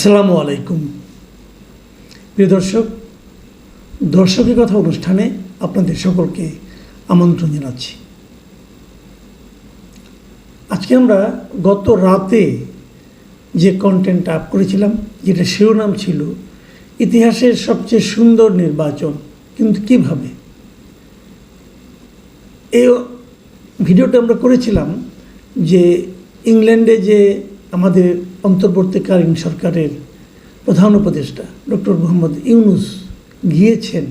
আসসালামু আলাইকুম। প্রিয় দর্শক, দর্শকের কথা অনুষ্ঠানে আপনাদের সকলকে আমন্ত্রণ জানাচ্ছি। আজকে আমরা গত রাতে যে কন্টেন্ট আপ করেছিলাম যেটা শিরোনাম ছিল ইতিহাসের সবচেয়ে সুন্দর নির্বাচন, কিন্তু কীভাবে? এই ভিডিওটা আমরা করেছিলাম যে ইংল্যান্ডে যে আমাদের অন্তর্বর্তীকালীন সরকারের প্রধান উপদেষ্টা, ডক্টর মোহাম্মদ ইউনুস গিয়েছেন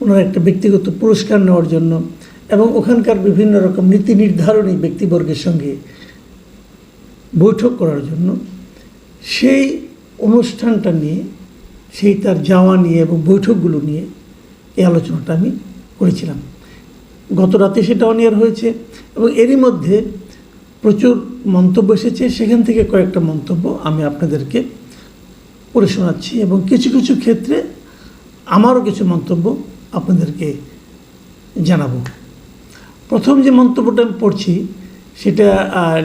ওনার একটা ব্যক্তিগত পুরস্কার নেওয়ার জন্য এবং ওখানকার বিভিন্ন রকম নীতি নির্ধারণী ব্যক্তিবর্গের সঙ্গে বৈঠক করার জন্য সেই অনুষ্ঠানটা নিয়ে, সেই তার যাওয়া নিয়ে এবং বৈঠকগুলো নিয়ে এই আলোচনাটা আমি করেছিলাম। গত রাতে সেটা অনিয়ার হয়েছে এবং এরই মধ্যে প্রচুর মন্তব্য এসেছে। সেখান থেকে কয়েকটা মন্তব্য আমি আপনাদেরকে পড়ে শোনাচ্ছি এবং কিছু কিছু ক্ষেত্রে আমারও কিছু মন্তব্য আপনাদেরকে জানাব। প্রথম যে মন্তব্যটা আমি পড়ছি, সেটা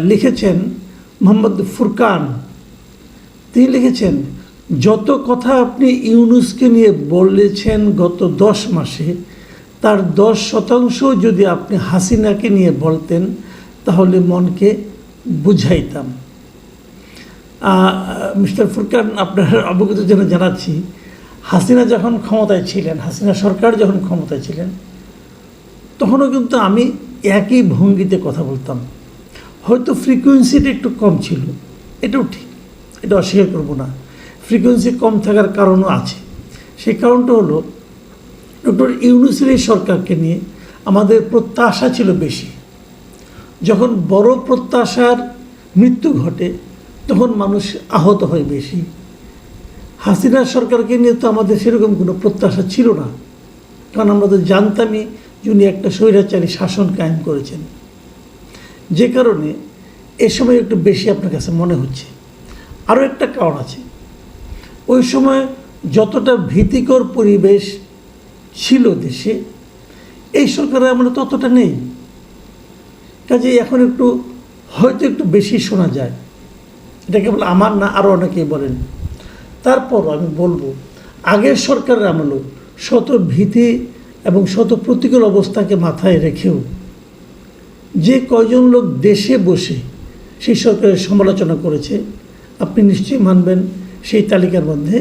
লিখেছেন মোহাম্মদ ফুরকান। তিনি লিখেছেন, যত কথা আপনি ইউনুসকে নিয়ে বলেছেন গত দশ মাসে, তার দশ শতাংশ যদি আপনি হাসিনাকে নিয়ে বলতেন তাহলে মনকে বুঝাইতাম। মিস্টার ফুরকান, আপনার অবগত জন্য জানাচ্ছি, হাসিনা যখন ক্ষমতায় ছিলেন, হাসিনা সরকার যখন ক্ষমতায় ছিলেন, তখনও কিন্তু আমি একই ভঙ্গিতে কথা বলতাম। হয়তো ফ্রিকুয়েন্সিটা একটু কম ছিল, এটাও ঠিক, এটা অস্বীকার করব না। ফ্রিকুয়েন্সি কম থাকার কারণও আছে। সেই কারণটা হলো, ডক্টর ইউনুসের সরকারকে নিয়ে আমাদের প্রত্যাশা ছিল বেশি। যখন বড় প্রত্যাশার মৃত্যু ঘটে, তখন মানুষ আহত হয় বেশি। হাসিনা সরকারকে নিয়ে তো আমাদের সেরকম কোনো প্রত্যাশা ছিল না। কারণ আমরা তো জানতামই যিনি একটা স্বৈরাচারী শাসন কায়েম করেছেন। যে কারণে এ সময় একটু বেশি আপনার কাছে মনে হচ্ছে। আরও একটা কারণ আছে। ওই সময় যতটা ভীতিকর পরিবেশ ছিল দেশে, এই সরকারের আমরা ততটা নেই। কাজে এখন একটু, হয়তো একটু বেশি শোনা যায়। এটা কেবল আমার না আরও অনেকেই বলেন। তারপর আমি বলব, আগের সরকারের আমলেও শত ভীতি এবং শত প্রতিকূল অবস্থাকে মাথায় রেখেও যে কয়জন লোক দেশে বসে সেই সরকারের সমালোচনা করেছে, আপনি নিশ্চয়ই মানবেন সেই তালিকার মধ্যে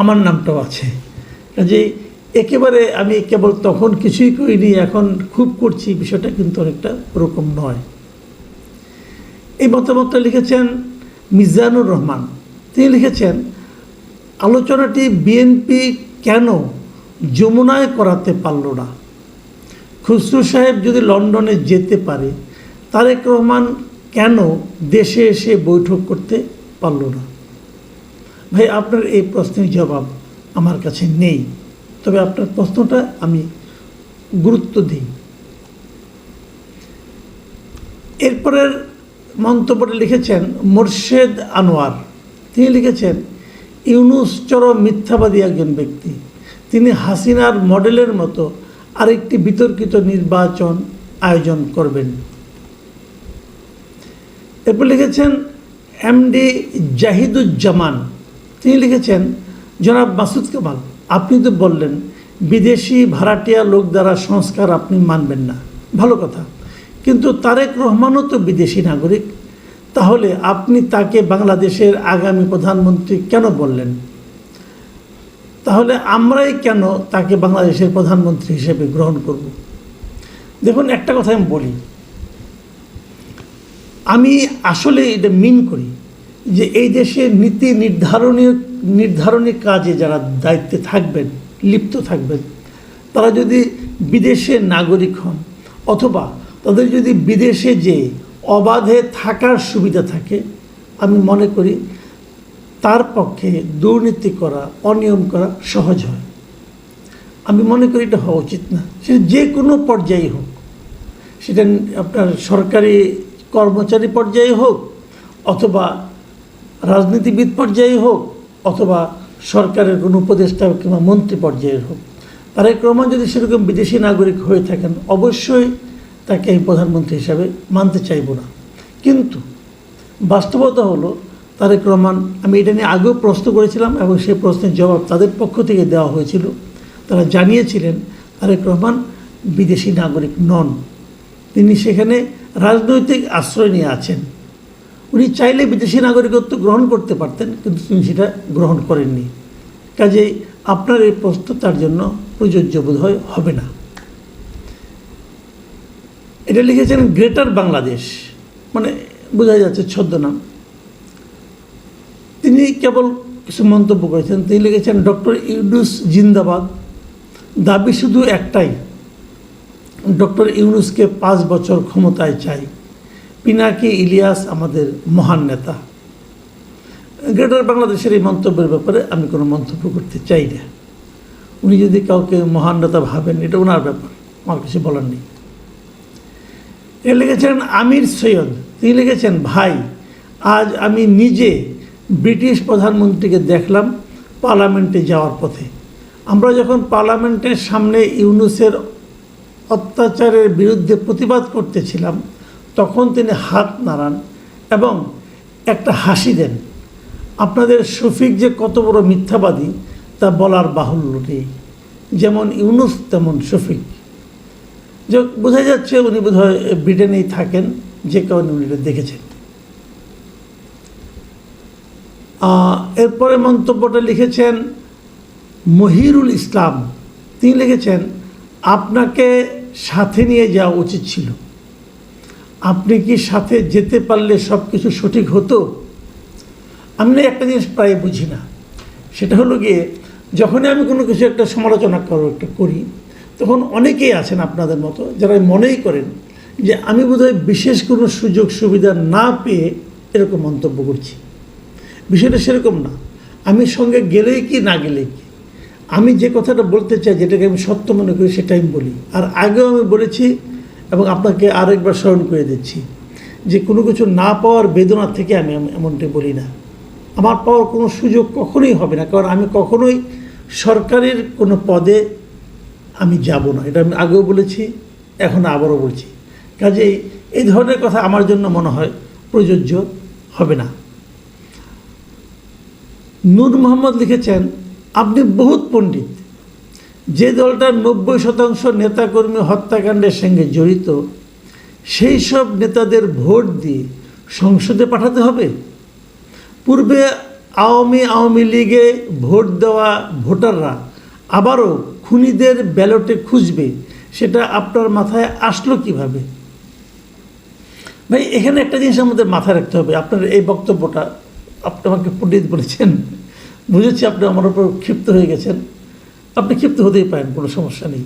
আমার নামটাও আছে। কাজেই একেবারে আমি কেবল তখন কিছুই করিনি, এখন খুব করছি, বিষয়টা কিন্তু অনেকটা ওরকম নয়। এই মতামতটা লিখেছেন মিজানুর রহমান। তিনি লিখেছেন, আলোচনাটি বিএনপি কেন যমুনায় করাতে পারল না? খুসরু সাহেব যদি লন্ডনে যেতে পারে, তারেক রহমান কেন দেশে এসে বৈঠক করতে পারল না? ভাই, আপনার এই প্রশ্নের জবাব আমার কাছে নেই। তবে আপনার প্রশ্নটা আমি গুরুত্ব দিই। এরপরের মন্তব্যটা লিখেছেন মোর্শেদ আনোয়ার। তিনি লিখেছেন, ইউনুস চরম মিথ্যাবাদী একজন ব্যক্তি। তিনি হাসিনার মডেলের মতো আরেকটি বিতর্কিত নির্বাচন আয়োজন করবেন। এরপর লিখেছেন, এমডি জাহিদুজ্জামান। তিনি লিখেছেন, জনাব মাসুদ কামাল আপনি তো বললেন, বিদেশি ভাড়াটিয়া লোক দ্বারা সংস্কার আপনি মানবেন না। ভালো কথা। কিন্তু তারেক রহমানও তো বিদেশি নাগরিক। তাহলে আপনি তাকে বাংলাদেশের আগামী প্রধানমন্ত্রী কেন বললেন? তাহলে আমরাই কেন তাকে বাংলাদেশের প্রধানমন্ত্রী হিসেবে গ্রহণ করব? দেখুন, একটা কথা আমি বলি। আমি আসলে এটা মিন করি যে এই দেশের নীতি নির্ধারণীয় নির্ধারণী কাজে যারা দায়িত্বে থাকবেন, লিপ্ত থাকবেন, তারা যদি বিদেশের নাগরিক হন অথবা তাদের যদি বিদেশে যে অবাধে থাকার সুবিধা থাকে, আমি মনে করি তার পক্ষে দুর্নীতি করা, অনিয়ম করা সহজ হয়। আমি মনে করি এটা হওয়া উচিত না। সেটা যে কোনো পর্যায়ে হোক, সেটা আপনার সরকারি কর্মচারী পর্যায়ে হোক অথবা রাজনীতিবিদ পর্যায়ে হোক অথবা সরকারের কোনো উপদেষ্টা কিংবা মন্ত্রী পর্যায়ের হোক। তারেক রহমান যদি সেরকম বিদেশি নাগরিক হয়ে থাকেন, অবশ্যই তাকে আমি প্রধানমন্ত্রী হিসাবে মানতে চাইব না। কিন্তু বাস্তবতা হলো, তারেক রহমান, আমি এটা নিয়ে আগেও প্রশ্ন করেছিলাম এবং সেই প্রশ্নের জবাব তাদের পক্ষ থেকে দেওয়া হয়েছিল। তারা জানিয়েছিলেন, তারেক রহমান বিদেশি নাগরিক নন। তিনি সেখানে রাজনৈতিক আশ্রয় নিয়ে আছেন। উনি চাইলে বিদেশি নাগরিকত্ব গ্রহণ করতে পারতেন, কিন্তু তিনি সেটা গ্রহণ করেননি। কাজেই আপনার এই প্রশ্ন তার জন্য প্রযোজ্য বোধ হয় হবে না। এটা লিখেছেন গ্রেটার বাংলাদেশ মানে বোঝা যাচ্ছে ছদ্মনাম। তিনি কেবল কিছু মন্তব্য করেছেন, তিনি লিখেছেন, ডক্টর ইউনুস জিন্দাবাদ, দাবি শুধু একটাই, ডক্টর ইউনুসকে পাঁচ বছর ক্ষমতায় চাই। পিনাকি ইলিয়াস আমাদের মহান নেতা। গ্রেটার বাংলাদেশের এই মন্তব্যের ব্যাপারে আমি কোনো মন্তব্য করতে চাই না। উনি যদি কাউকে মহান নেতা ভাবেন, এটা ওনার ব্যাপার, আমার কিছু বলার নেই। এ লিখেছেন, আমির সৈয়দ, তিনি লিখেছেন, ভাই, আজ আমি নিজে ব্রিটিশ প্রধানমন্ত্রীকে দেখলাম পার্লামেন্টে যাওয়ার পথে। আমরা যখন পার্লামেন্টের সামনে ইউনুসের অত্যাচারের বিরুদ্ধে প্রতিবাদ করতেছিলাম তখন তিনি হাত নাড়ান এবং একটা হাসি দেন। আপনাদের শফিক যে কত বড় মিথ্যাবাদী, তা বলার বাহুল্য নেই। যেমন ইউনুস, তেমন শফিক। যে বোঝা যাচ্ছে উনি বোধহয় ব্রিটেনেই থাকেন, যে কারণে উনি এটা দেখেছেন। এরপরে মন্তব্যটা লিখেছেন, মহিরুল ইসলাম। তিনি লিখেছেন, আপনাকে সাথে নিয়ে যাওয়া উচিত ছিল। আপনি কি সাথে যেতে পারলে সব কিছু সঠিক হতো? আমি একটা জিনিস প্রায় বুঝি না। সেটা হলো গিয়ে, যখনই আমি কোনো কিছু একটা সমালোচনা করো, একটা করি, তখন অনেকেই আছেন আপনাদের মতো, যারা মনেই করেন যে আমি বোধহয় বিশেষ কোনো সুযোগ সুবিধা না পেয়ে এরকম মন্তব্য করছি। বিষয়টা সেরকম না। আমি সঙ্গে গেলেই কি, না গেলেই কি? আমি যে কথাটা বলতে চাই, যেটাকে আমি সত্য মনে করি, সেটাই বলি। আর আগেও আমি বলেছি এবং আপনাকে আরেকবার স্মরণ করে দিচ্ছি যে কোনো কিছু না পাওয়ার বেদনা থেকে আমি এম- এমনটি বলি না। আমার পাওয়ার কোনো সুযোগ কখনোই হবে না, কারণ আমি কখনোই সরকারের কোনো পদে আমি যাব না। এটা আমি আগেও বলেছি, এখন আবারও বলছি। কাজেই এই ধরনের কথা আমার জন্য মনে হয় প্রযোজ্য হবে না। নূর মোহাম্মদ লিখেছেন, আপনি বহুত পণ্ডিত যে দলটার নব্বই শতাংশ নেতাকর্মী হত্যাকাণ্ডের সঙ্গে জড়িত, সেই সব নেতাদের ভোট দিয়ে সংসদে পাঠাতে হবে? পূর্বে আওয়ামী আওয়ামী লীগে ভোট দেওয়া ভোটাররা আবারও খুনিদের ব্যালটে খুঁজবে, সেটা আপনার মাথায় আসলো কীভাবে? ভাই, এখানে একটা জিনিস আমাদের মাথায় রাখতে হবে। আপনার এই বক্তব্যটা আপনি আমাকে পণ্ডিত বলেছেন। বুঝেছি আপনি আমার উপর ক্ষিপ্ত হয়ে গেছেন। আপনি ক্ষিপ্ত হতেই পারেন, কোনো সমস্যা নেই।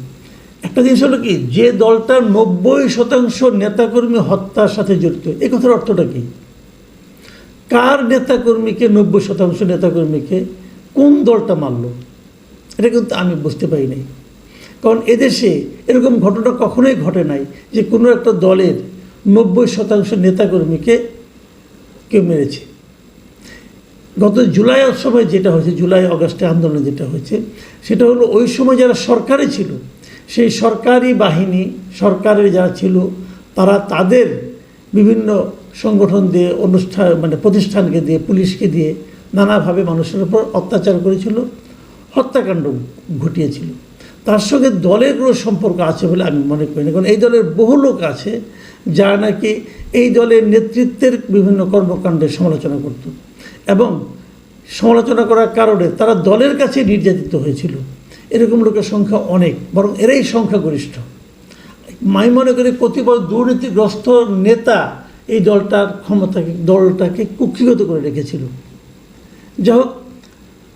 একটা জিনিস হলো কি, যে দলটা নব্বই শতাংশ নেতাকর্মী হত্যার সাথে জড়িত, এই কথার অর্থটা কী? কার নেতাকর্মীকে, নব্বই শতাংশ নেতাকর্মীকে, কোন দলটা মারল? এটা কিন্তু আমি বুঝতে পারি নাই। কারণ এদেশে এরকম ঘটনা কখনোই ঘটে নাই যে কোনো একটা দলের নব্বই শতাংশ নেতাকর্মীকে কেউ মেরেছে। গত জুলাইয়ের সময় যেটা হয়েছে, জুলাই, অগস্টে আন্দোলনে যেটা হয়েছে, সেটা হলো ওই সময় যারা সরকারে ছিল, সেই সরকারি বাহিনী, সরকারের যারা ছিল, তারা তাদের বিভিন্ন সংগঠন দিয়ে, অনুষ্ঠান মানে প্রতিষ্ঠানকে দিয়ে, পুলিশকে দিয়ে নানাভাবে মানুষের উপর অত্যাচার করেছিল, হত্যাকাণ্ড ঘটিয়েছিল। তার সঙ্গে দলের কোনো সম্পর্ক আছে বলে আমি মনে করি না, কারণ এই দলের বহু লোক আছে, যারা নাকি এই দলের নেতৃত্বের বিভিন্ন কর্মকাণ্ডের সমালোচনা করত। এবং সমালোচনা করার কারণে তারা দলের কাছে নির্যাতিত হয়েছিল। এরকম লোকের সংখ্যা অনেক, বরং এরাই সংখ্যাগরিষ্ঠ। আমি মনে করি কতিপয় দুর্নীতিগ্রস্ত নেতা এই দলটার ক্ষমতাকে, দলটাকে কুক্ষিগত করে রেখেছিল। যাই হোক,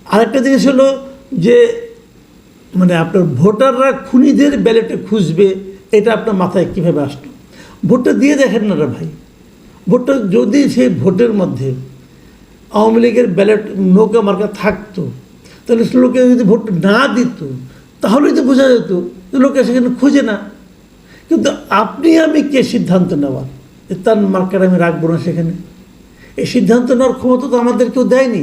আরেকটা জিনিস হলো যে মানে আপনার ভোটাররা খুনিদের ব্যালেটে খুঁজবে, এটা আপনার মাথায় কীভাবে আসলো? ভোটটা দিয়ে দেখেন না রে ভাই। ভোটটা যদি সেই ভোটের মধ্যে আওয়ামী লীগের ব্যালট নৌকা মার্কা থাকতো। তাহলে লোকে যদি ভোট না দিত, তাহলেই তো বোঝা যেত লোকে সেখানে খোঁজে না। কিন্তু আপনি আমি কে সিদ্ধান্ত নেওয়ার? তার মার্কার আমি রাখব না সেখানে? এই সিদ্ধান্ত নেওয়ার ক্ষমতা তো আমাদের কেউ দেয়নি।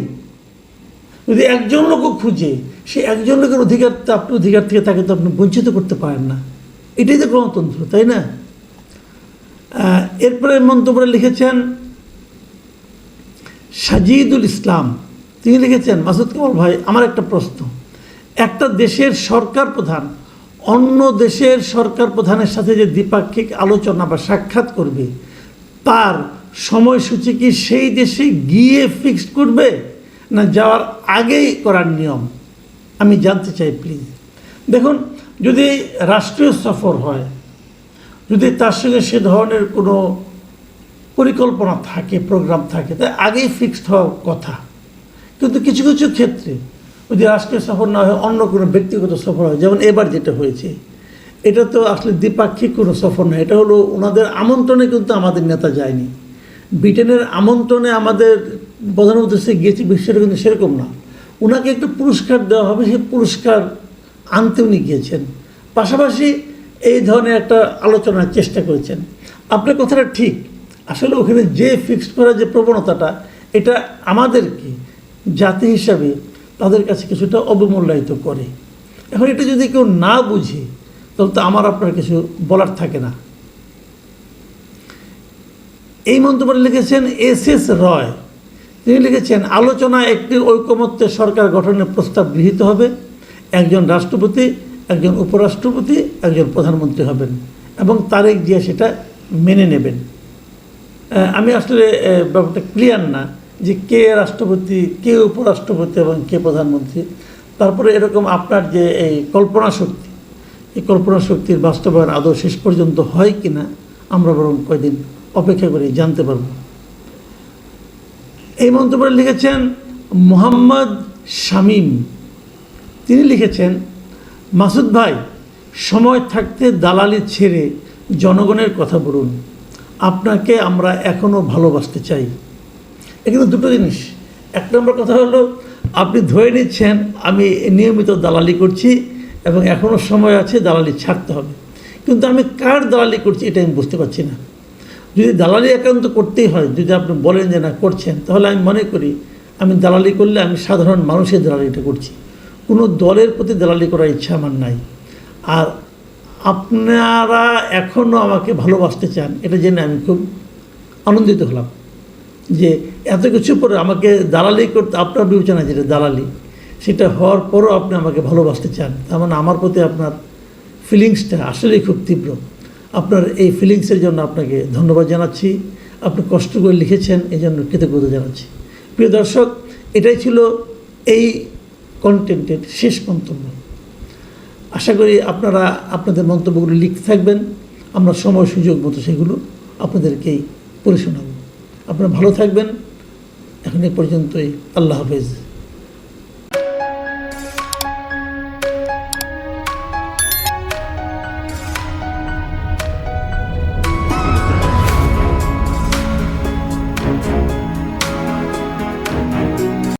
যদি একজন লোকও খুঁজে, সে একজন লোকের অধিকার তো আপনি অধিকার থেকে তাকে তো আপনি বঞ্চিত করতে পারেন না। এটাই তো গণতন্ত্র, তাই না? এরপরে মন্তব্য লিখেছেন সাজিদুল ইসলাম, তিনি লিখেছেন, মাসুদ কামাল ভাই, আমার একটা প্রশ্ন। একটা দেশের সরকার প্রধান অন্য দেশের সরকার প্রধানের সাথে যে দ্বিপাক্ষিক আলোচনা বা সাক্ষাৎ করবে, তার সময়সূচি কি সেই দেশে গিয়ে ফিক্সড করবে, না যাওয়ার আগেই করার নিয়ম? আমি জানতে চাই প্লিজ দেখুন, যদি রাষ্ট্রীয় সফর হয়, যদি তার সঙ্গে সে ধরনের কোনো পরিকল্পনা থাকে প্রোগ্রাম থাকে, তাই আগেই ফিক্সড হওয়ার কথা। কিন্তু কিছু কিছু ক্ষেত্রে যদি রাষ্ট্রীয় সফর না হয় অন্য কোনো ব্যক্তিগত সফর হয়, যেমন এবার যেটা হয়েছে, এটা তো আসলে দ্বিপাক্ষিক কোনো সফর না এটা হলো ওনাদের আমন্ত্রণে কিন্তু আমাদের নেতা যায়নি। ব্রিটেনের আমন্ত্রণে আমাদের প্রধানমন্ত্রী সে গিয়েছে, বিষয়টা কিন্তু সেরকম না। ওনাকে একটা পুরস্কার দেওয়া হবে, সেই পুরস্কার আনতে উনি গিয়েছেন। পাশাপাশি এই ধরনের একটা আলোচনার চেষ্টা করেছেন। আপনার কথাটা ঠিক আসলে ওখানে যে ফিক্সড করার যে প্রবণতাটা, এটা আমাদেরকে জাতি হিসাবে তাদের কাছে কিছুটা অবমূল্যায়িত করে। এখন এটা যদি কেউ না বুঝে তবে তো আমার আপনার কিছু বলার থাকে না। এই মন্তব্য লিখেছেন এস এস রয়। তিনি লিখেছেন আলোচনা একটি ঐকমত্যে সরকার গঠনের প্রস্তাব গৃহীত হবে। একজন রাষ্ট্রপতি, একজন উপরাষ্ট্রপতি, একজন প্রধানমন্ত্রী হবেন এবং তারেক জিয়া সেটা মেনে নেবেন। আমি আসলে ব্যাপারটা ক্লিয়ার না যে কে রাষ্ট্রপতি, কে উপরাষ্ট্রপতি এবং কে প্রধানমন্ত্রী। তারপরে এরকম আপনার যে এই কল্পনা শক্তি, এই কল্পনা শক্তির বাস্তবায়ন আদৌ শেষ পর্যন্ত হয় কি না আমরা বরং কয়দিন অপেক্ষা করে জানতে পারব। এই মন্তব্য লিখেছেন মোহাম্মদ শামীম। তিনি লিখেছেন, মাসুদ ভাই, সময় থাকতে দালালি ছেড়ে জনগণের কথা বলুন। আপনাকে আমরা এখনও ভালোবাসতে চাই। এখানে দুটো জিনিস। এক নম্বর কথা হলো, আপনি ধরে নিচ্ছেন, আমি নিয়মিত দালালি করছি এবং এখনও সময় আছে দালালি ছাড়তে হবে। কিন্তু আমি কার দালালি করছি এটা আমি বুঝতে পারছি না। যদি দালালি একান্ত করতেই হয়, যদি আপনি বলেন যে না, করছেন, তাহলে আমি মনে করি আমি দালালি করলে আমি সাধারণ মানুষের দালালিটা করছি। কোনো দলের প্রতি দালালি করার ইচ্ছা আমার নাই। আর আপনারা এখনও আমাকে ভালোবাসতে চান, এটা জেনে আমি খুব আনন্দিত হলাম যে এত কিছু পরে আমাকে দালালি করতে, আপনার বিবেচনা যেটা দালালি, সেটা হওয়ার পরও আপনি আমাকে ভালোবাসতে চান। তার মানে আমার প্রতি আপনার ফিলিংসটা আসলেই খুব তীব্র। আপনার এই ফিলিংসের জন্য আপনাকে ধন্যবাদ জানাচ্ছি। আপনি কষ্ট করে লিখেছেন এই জন্য কৃতজ্ঞতা জানাচ্ছি। প্রিয় দর্শক, এটাই ছিল এই কন্টেন্টের শেষ মন্তব্য। আশা করি আপনারা আপনাদের মন্তব্যগুলো লিখতে থাকবেন। আমরা সময় সুযোগ মতো সেগুলো আপনাদেরকেই পড়ে শোনাব। আপনারা ভালো থাকবেন। এখন এ পর্যন্তই। আল্লাহ হাফেজ।